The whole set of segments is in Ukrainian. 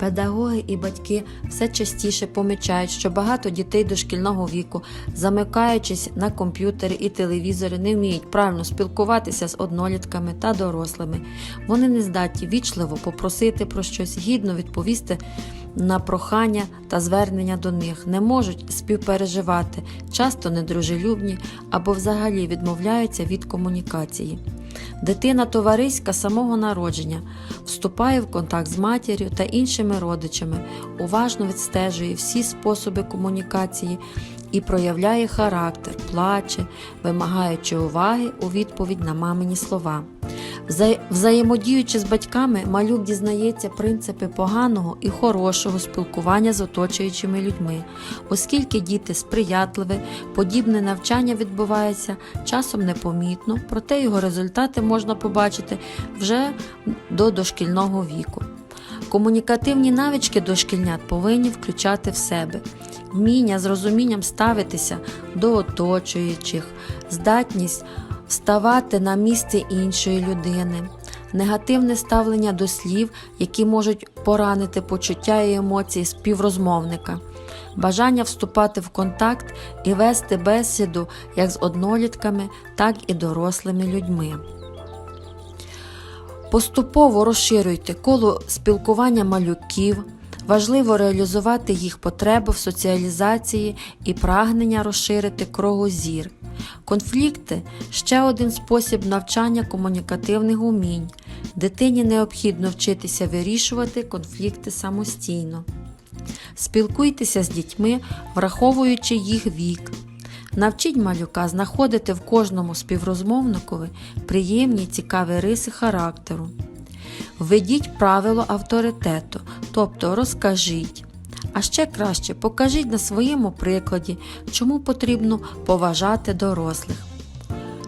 Педагоги і батьки все частіше помічають, що багато дітей дошкільного віку, замикаючись на комп'ютери і телевізори, не вміють правильно спілкуватися з однолітками та дорослими. Вони не здатні вічливо попросити про щось, гідно відповісти на прохання та звернення до них, не можуть співпереживати, часто недружелюбні або взагалі відмовляються від комунікації. Дитина товариська самого народження вступає в контакт з матір'ю та іншими родичами, уважно відстежує всі способи комунікації і проявляє характер, плаче, вимагаючи уваги у відповідь на мамині слова. Вза- Взаємодіючи з батьками, малюк дізнається принципи поганого і хорошого спілкування з оточуючими людьми, оскільки діти сприятливі, подібне навчання відбувається часом непомітно, проте його результати можна побачити вже до дошкільного віку. Комунікативні навички дошкільнят повинні включати в себе вміння з розумінням ставитися до оточуючих, здатність вставати на місце іншої людини, негативне ставлення до слів, які можуть поранити почуття і емоції співрозмовника, бажання вступати в контакт і вести бесіду як з однолітками, так і дорослими людьми. Поступово розширюйте коло спілкування малюків. Важливо реалізувати їх потреби в соціалізації і прагнення розширити кругозір. Конфлікти ще один спосіб навчання комунікативних умінь. Дитині необхідно вчитися вирішувати конфлікти самостійно. Спілкуйтеся з дітьми, враховуючи їх вік. Навчіть малюка знаходити в кожному співрозмовникові приємні цікаві риси характеру. Введіть правило авторитету, тобто розкажіть. А ще краще покажіть на своєму прикладі, чому потрібно поважати дорослих.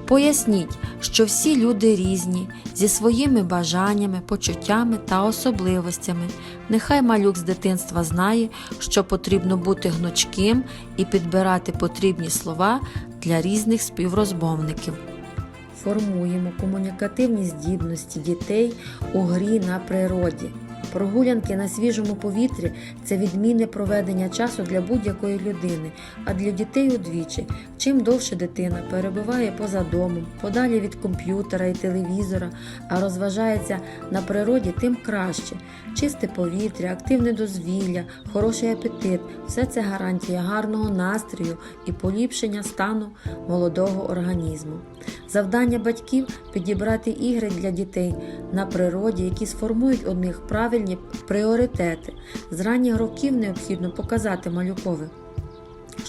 Поясніть, що всі люди різні, зі своїми бажаннями, почуттями та особливостями. Нехай малюк з дитинства знає, що потрібно бути гнучким і підбирати потрібні слова для різних співрозмовників. Формуємо комунікативні здібності дітей у грі на природі. Прогулянки на свіжому повітрі це відмінне проведення часу для будь-якої людини, а для дітей удвічі. Чим довше дитина перебуває поза домом, подалі від комп'ютера і телевізора, а розважається на природі, тим краще. Чисте повітря, активне дозвілля, хороший апетит все це гарантія гарного настрою і поліпшення стану молодого організму. Завдання батьків підібрати ігри для дітей на природі, які сформують у них правильні пріоритети. З ранніх років необхідно показати малюкові,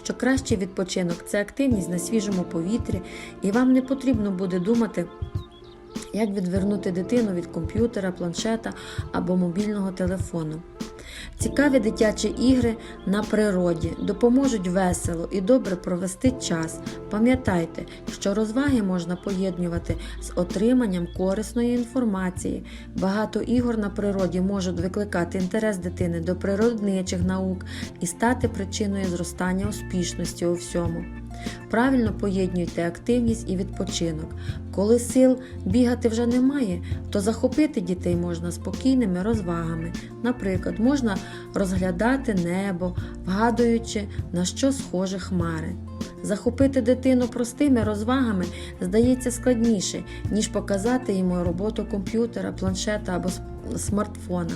що кращий відпочинок це активність на свіжому повітрі, і вам не потрібно буде думати. Як відвернути дитину від комп'ютера, планшета або мобільного телефону. Цікаві дитячі ігри на природі допоможуть весело і добре провести час. Пам'ятайте, що розваги можна поєднувати з отриманням корисної інформації. Багато ігор на природі можуть викликати інтерес дитини до природничих наук і стати причиною зростання успішності у всьому. Правильно поєднуйте активність і відпочинок. Коли сил бігати вже немає, то захопити дітей можна спокійними розвагами. Наприклад, можна розглядати небо, вгадуючи, на що схожі хмари. Захопити дитину простими розвагами здається складніше, ніж показати йому роботу комп'ютера, планшета або с- смартфона.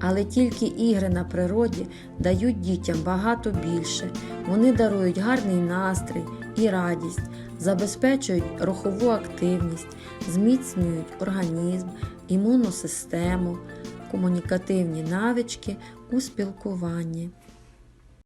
Але тільки ігри на природі дають дітям багато більше. Вони дарують гарний настрій і радість, забезпечують рухову активність, зміцнюють організм, імунну систему, комунікативні навички у спілкуванні.